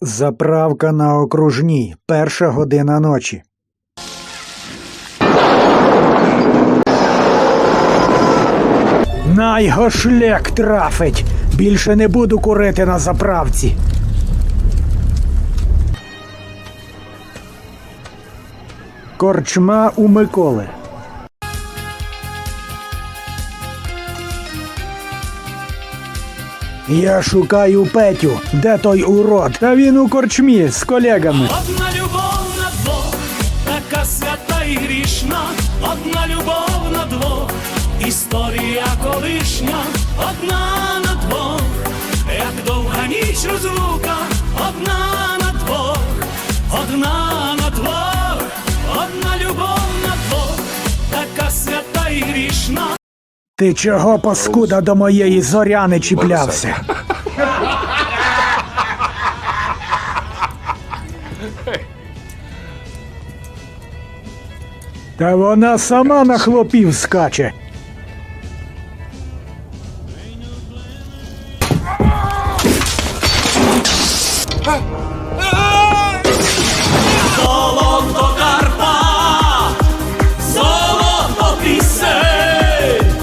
Заправка на окружній. Перша година ночі. Найго шлях трафить. Більше не буду курити на заправці. Корчма у Миколи. Я шукаю Петю. Де той урод? Та він у корчмі з колегами. Одна любов на двох, така свята і грішна, одна любов на двох, історія колишня, одна на двох, як довга ніч розлука, одна на двох, одна на двох, одна любов на двох, така свята і грішна. Ти чого, паскуда, до моєї зоряни чіплявся? Та вона сама на хлопів скаче.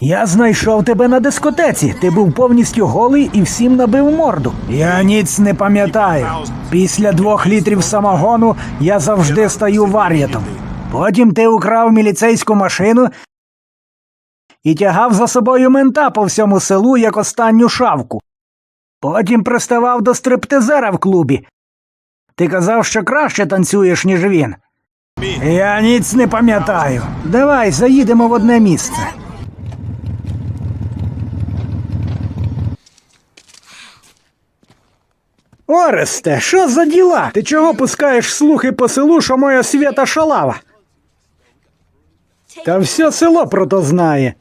Я знайшов тебе на дискотеці. Ти був повністю голий і всім набив морду. Я ніц не пам'ятаю. Після двох літрів самогону я завжди стаю вар'ятом. Потім ти украв міліцейську машину і тягав за собою мента по всьому селу як останню шавку. Потім приставав до стриптизера в клубі. Ти казав, що краще танцюєш, ніж він. Я ніц не пам'ятаю. Давай заїдемо в одне місце. Оресте, що за діла? Ти чого пускаєш слухи по селу, що моя свята шалава? Та все село про то знає.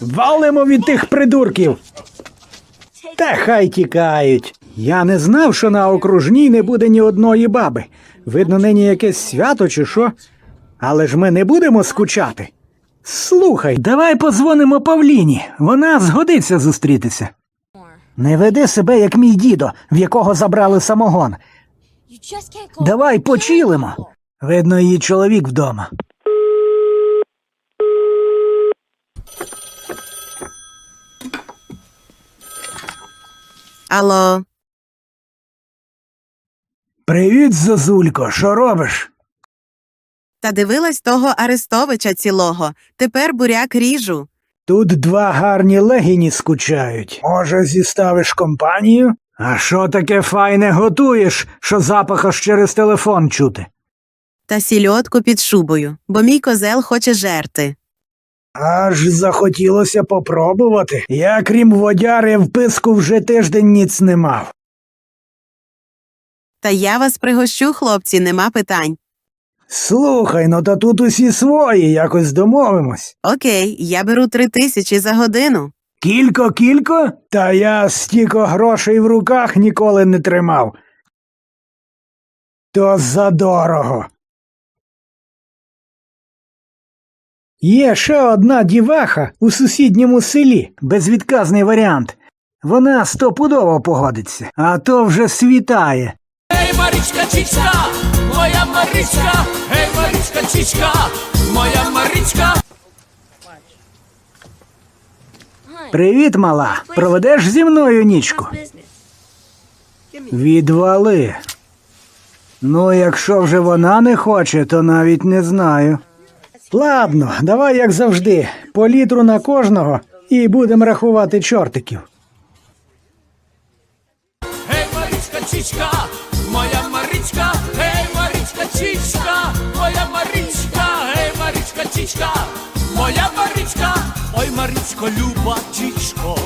Валимо від тих придурків. Та хай тікають. Я не знав, що на окружній не буде ні одної баби. Видно, нині якесь свято чи що. Але ж ми не будемо скучати. Слухай, давай подзвонимо Павліні. Вона згодиться зустрітися. Не веди себе, як мій дідо, в якого забрали самогон. Давай почілимо. Видно, її чоловік вдома. Алло, Привіт, Зозулько, що робиш? та дивилась того Арестовича цілого. Тепер буряк ріжу. Тут два гарні легіні скучають. Може, зіставиш компанію? А що таке файне готуєш, що запах аж через телефон чути? Та сільотку під шубою, бо мій козел хоче жерти. Аж захотілося попробувати. Я, крім водяри, в писку вже тиждень ніц не мав. Та я вас пригощу, хлопці, нема питань. Слухай, ну та тут усі свої, якось домовимось. Окей, я беру три тисячі за годину. Кілько, кілько? Та я стільки грошей в руках ніколи не тримав. То задорого. Є ще одна діваха у сусідньому селі, безвідказний варіант. Вона стопудово погодиться, а то вже світає. Ей, Марічка Чічка, Марічка, ей, Марічка Чічка, моя Марічка. Привіт, мала. Проведеш зі мною нічку? Відвали. Ну, якщо вже вона не хоче, то навіть не знаю. Ладно, давай як завжди, по літру на кожного і будемо рахувати чортиків. Ей, Марічка Чічка, моя Марічка Чічка, моя Марічка, гей, Марічка Чічка, моя Марічка, ой, Марічко, люба Чічко,